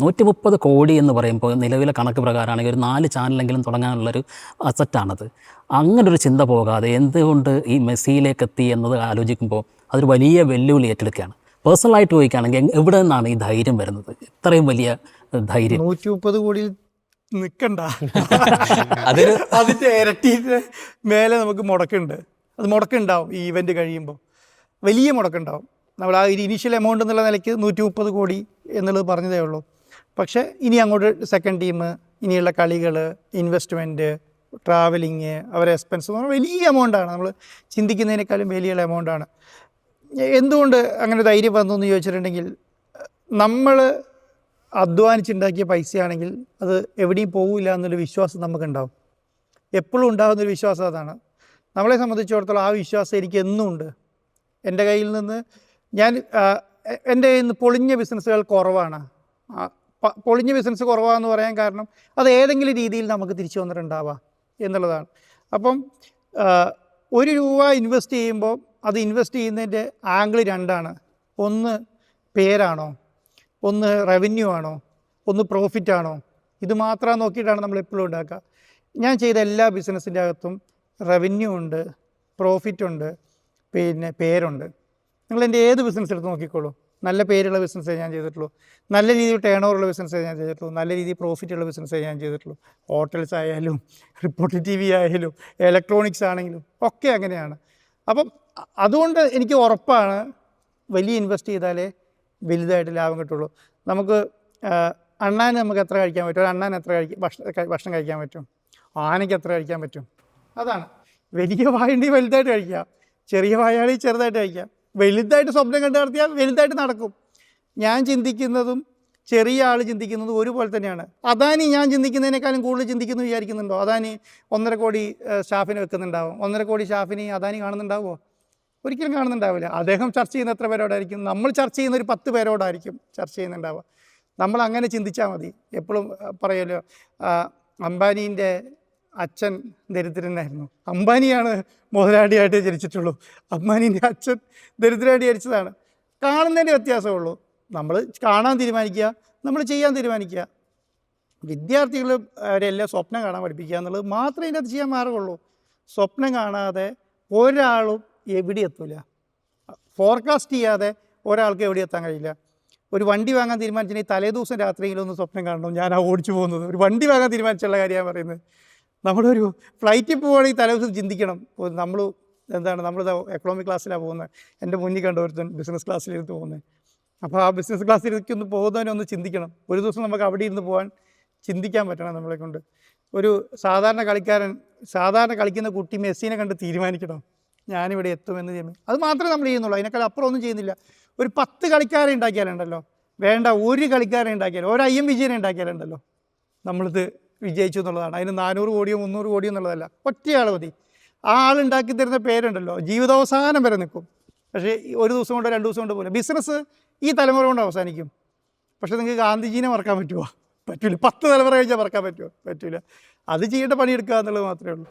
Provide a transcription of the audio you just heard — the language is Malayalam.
നൂറ്റി മുപ്പത് കോടി എന്ന് പറയുമ്പോൾ നിലവിലെ കണക്ക് പ്രകാരമാണെങ്കിൽ ഒരു നാല് ചാനലെങ്കിലും തുടങ്ങാനുള്ളൊരു അസറ്റാണത് അങ്ങനെ ഒരു ചിന്ത പോകാതെ എന്തുകൊണ്ട് ഈ മെസ്സിയിലേക്ക് എത്തി എന്നത് ആലോചിക്കുമ്പോൾ അതൊരു വലിയ വെല്ലുവിളി ഏറ്റെടുക്കുകയാണ്. പേഴ്സണലായിട്ട് ചോദിക്കുകയാണെങ്കിൽ എവിടെ നിന്നാണ് ഈ ധൈര്യം വരുന്നത്? ഇത്രയും വലിയ ധൈര്യം. നൂറ്റി മുപ്പത് കോടിയിൽ നിൽക്കണ്ട അതൊരു അതിന്റെ ഇരട്ടിന്റെ മേലെ നമുക്ക് മുടക്കുണ്ട്. അത് മുടക്കുണ്ടാവും ഈ ഇവന്റ് കഴിയുമ്പോൾ. വലിയ മുടക്കുണ്ടാവും. നമ്മൾ ആ ഒരു ഇനീഷ്യൽ എമൗണ്ട് എന്നുള്ള നിലയ്ക്ക് നൂറ്റി മുപ്പത് കോടി എന്നുള്ളത് പറഞ്ഞതേ ഉള്ളൂ. പക്ഷേ ഇനി അങ്ങോട്ട് സെക്കൻഡ് ടീം ഇനിയുള്ള കളികൾ ഇൻവെസ്റ്റ്മെന്റ് ട്രാവലിങ് അവരെ എക്സ്പെൻസ് എന്ന് പറഞ്ഞാൽ വലിയ എമൗണ്ടാണ് നമ്മൾ ചിന്തിക്കുന്നതിനേക്കാളും വലിയ എമൗണ്ടാണ് എന്തുകൊണ്ട് അങ്ങനെ ധൈര്യം വന്നു എന്ന് ചോദിച്ചിട്ടുണ്ടെങ്കിൽ നമ്മൾ അധ്വാനിച്ചുണ്ടാക്കിയ പൈസയാണെങ്കിൽ അത് എവിടെയും പോകില്ല എന്നൊരു വിശ്വാസം നമുക്കുണ്ടാവും. എപ്പോഴും ഉണ്ടാകുന്നൊരു വിശ്വാസം അതാണ്. നമ്മളെ സംബന്ധിച്ചിടത്തോളം ആ വിശ്വാസം എനിക്ക് എന്നും ഉണ്ട്. എന്റെ കയ്യിൽ നിന്ന് ഞാൻ എന്റെ കയ്യിൽ നിന്ന് പൊളിഞ്ഞ ബിസിനസ്സുകൾ കുറവാണ്. പൊളിഞ്ഞ ബിസിനസ് കുറവാന്ന് പറയാൻ കാരണം അത് ഏതെങ്കിലും രീതിയിൽ നമുക്ക് തിരിച്ചു വന്നിട്ടുണ്ടാവാം എന്നുള്ളതാണ്. അപ്പം ഒരു രൂപ ഇൻവെസ്റ്റ് ചെയ്യുമ്പോൾ അത് ഇൻവെസ്റ്റ് ചെയ്യുന്നതിന്റെ ആംഗിൾ രണ്ടാണ്. ഒന്ന് പേരാണോ? ഒന്ന് റവന്യൂ ആണോ? ഒന്ന് പ്രോഫിറ്റ് ആണോ? ഇത് മാത്രം നോക്കിയിട്ടാണ് നമ്മൾ എപ്പോഴും ഉണ്ടാക്കുക. ഞാൻ ചെയ്ത എല്ലാ ബിസിനസ്സിന്റെ അകത്തും റവന്യൂ ഉണ്ട് പ്രോഫിറ്റ് ഉണ്ട് പിന്നെ പേരുണ്ട്. നിങ്ങൾ എന്റെ ഏത് ബിസിനസ് എടുത്ത് നോക്കിക്കോളൂ. നല്ല പേരുള്ള ബിസിനസ്സേ ഞാൻ ചെയ്തിട്ടുള്ളൂ. നല്ല രീതിയിൽ ടേൺ ബിസിനസ്സേ ഞാൻ ചെയ്തിട്ടുള്ളൂ. നല്ല രീതിയിൽ പ്രോഫിറ്റ് ഉള്ള ബിസിനസ്സേ ഞാൻ ചെയ്തിട്ടുള്ളൂ. ഹോട്ടൽസ് ആയാലും റിപ്പോർട്ട് ടി വി ആയാലും ഇലക്ട്രോണിക്സ് ആണെങ്കിലും ഒക്കെ അങ്ങനെയാണ്. അപ്പം അതുകൊണ്ട് എനിക്ക് ഉറപ്പാണ് വലിയ ഇൻവെസ്റ്റ് ചെയ്താലേ വലുതായിട്ട് ലാഭം കിട്ടുള്ളൂ. നമുക്ക് അണ്ണാന് നമുക്ക് എത്ര കഴിക്കാൻ പറ്റും? ഒരു അണ്ണാൻ എത്ര കഴിക്കും ഭക്ഷണം ഭക്ഷണം കഴിക്കാൻ പറ്റും? ആനയ്ക്ക് എത്ര കഴിക്കാൻ പറ്റും? അതാണ്. വലിയ വായുണ്ടെങ്കിൽ വലുതായിട്ട് കഴിക്കാം. ചെറിയ വായാണെങ്കിൽ ചെറുതായിട്ട് കഴിക്കാം. വലുതായിട്ട് സ്വപ്നം കണ്ടു നടത്തിയാൽ വലുതായിട്ട് നടക്കും. ഞാൻ ചിന്തിക്കുന്നതും ചെറിയ ആൾ ചിന്തിക്കുന്നത് ഒരുപോലെ തന്നെയാണ്. അദാനി ഞാൻ ചിന്തിക്കുന്നതിനേക്കാളും കൂടുതൽ ചിന്തിക്കുന്നു വിചാരിക്കുന്നുണ്ടോ? അദാനി ഒന്നര കോടി സ്റ്റാഫിന് വെക്കുന്നുണ്ടാവും. ഒന്നര കോടി സ്റ്റാഫിനെ അദാനി കാണുന്നുണ്ടാവുമോ? ഒരിക്കലും കാണുന്നുണ്ടാവില്ല. അദ്ദേഹം ചർച്ച ചെയ്യുന്ന എത്ര പേരോടായിരിക്കും? നമ്മൾ ചർച്ച ചെയ്യുന്ന ഒരു പത്ത് പേരോടായിരിക്കും ചർച്ച ചെയ്യുന്നുണ്ടാവുക. നമ്മൾ അങ്ങനെ ചിന്തിച്ചാൽ മതി. എപ്പോഴും പറയുമല്ലോ അംബാനീന്റെ അച്ഛൻ ദരിദ്രനായിരുന്നു. അംബാനിയാണ് മുതലാളിയായിട്ട് ജനിച്ചിട്ടുള്ളൂ. അംബാനീന്റെ അച്ഛൻ ദരിദ്രനായിട്ട് ജനിച്ചതാണ്. കാണുന്നതിന്റെ വ്യത്യാസമേ ഉള്ളൂ നമ്മൾ കാണാൻ തീരുമാനിക്കുക നമ്മൾ ചെയ്യാൻ തീരുമാനിക്കുക. വിദ്യാർത്ഥികൾ അവരെല്ലാം സ്വപ്നം കാണാൻ പഠിപ്പിക്കുക എന്നുള്ളത് മാത്രമേ ഇതിനകത്ത് ചെയ്യാൻ മാർഗമുള്ളൂ. സ്വപ്നം കാണാതെ ഒരാളും എവിടെ എത്തൂല. ഫോർകാസ്റ്റ് ചെയ്യാതെ ഒരാൾക്ക് എവിടെ എത്താൻ കഴിയില്ല. ഒരു വണ്ടി വാങ്ങാൻ തീരുമാനിച്ചിട്ടുണ്ടെങ്കിൽ തലേദിവസം ദിവസം ഒന്ന് സ്വപ്നം കാണണം. ഞാൻ ആ ഓടിച്ചു പോകുന്നത്. ഒരു വണ്ടി വാങ്ങാൻ തീരുമാനിച്ചുള്ള കാര്യമാണ് പറയുന്നത്. നമ്മളൊരു ഫ്ലൈറ്റിൽ പോവുകയാണെങ്കിൽ തലേദിവസം ചിന്തിക്കണം. നമ്മൾ എന്താണ് നമ്മൾ എക്കണോമിക് ക്ലാസ്സിലാണ് പോകുന്നത് എന്റെ മുന്നിൽ കണ്ട ഒരുത്തൻ ബിസിനസ് ക്ലാസ്സിലിരുന്ന് പോകുന്നത് അപ്പോൾ ആ ബിസിനസ് ക്ലാസ്സിലേക്ക് ഒന്ന് പോകുന്നതിനൊന്ന് ചിന്തിക്കണം. ഒരു ദിവസം നമുക്ക് അവിടെ ഇരുന്ന് പോകാൻ ചിന്തിക്കാൻ പറ്റണം നമ്മളെ കൊണ്ട്. ഒരു സാധാരണ കളിക്കാരൻ സാധാരണ കളിക്കുന്ന കുട്ടി മെസ്സിനെ കണ്ട് തീരുമാനിക്കണം. ഞാനിവിടെ എത്തുമെന്ന് ചെയ്യുമ്പോൾ അത് മാത്രമേ നമ്മൾ ചെയ്യുന്നുള്ളൂ. അതിനേക്കാൾ അപ്പുറം ഒന്നും ചെയ്യുന്നില്ല. ഒരു പത്ത് കളിക്കാരെ ഉണ്ടാക്കിയാലുണ്ടല്ലോ. വേണ്ട ഒരു കളിക്കാരെ ഉണ്ടാക്കിയാലും ഒരു ഐ എം വിജയനെ ഉണ്ടാക്കിയാലുണ്ടല്ലോ. നമ്മളിത് വിജയിച്ചു എന്നുള്ളതാണ്. അതിന് നാനൂറ് കോടിയോ മുന്നൂറ് കോടിയോ എന്നുള്ളതല്ല. ഒറ്റയാൾ മതി. ആ ആൾ ഉണ്ടാക്കി തരുന്ന പേരുണ്ടല്ലോ. ജീവിതാവസാനം വരെ നിൽക്കും. പക്ഷേ ഒരു ദിവസം കൊണ്ടോ രണ്ട് ദിവസം കൊണ്ടോ പോലെ ബിസിനസ് ഈ തലമുറ കൊണ്ട് അവസാനിക്കും. പക്ഷേ നിങ്ങൾക്ക് ഗാന്ധിജീനെ മറക്കാൻ പറ്റുമോ പറ്റില്ല പത്ത് തലമുറ കഴിഞ്ഞാൽ മറക്കാൻ പറ്റുമോ പറ്റില്ല അത് ചെയ്യേണ്ട പണിയെടുക്കുക എന്നുള്ളത് മാത്രമേ ഉള്ളൂ.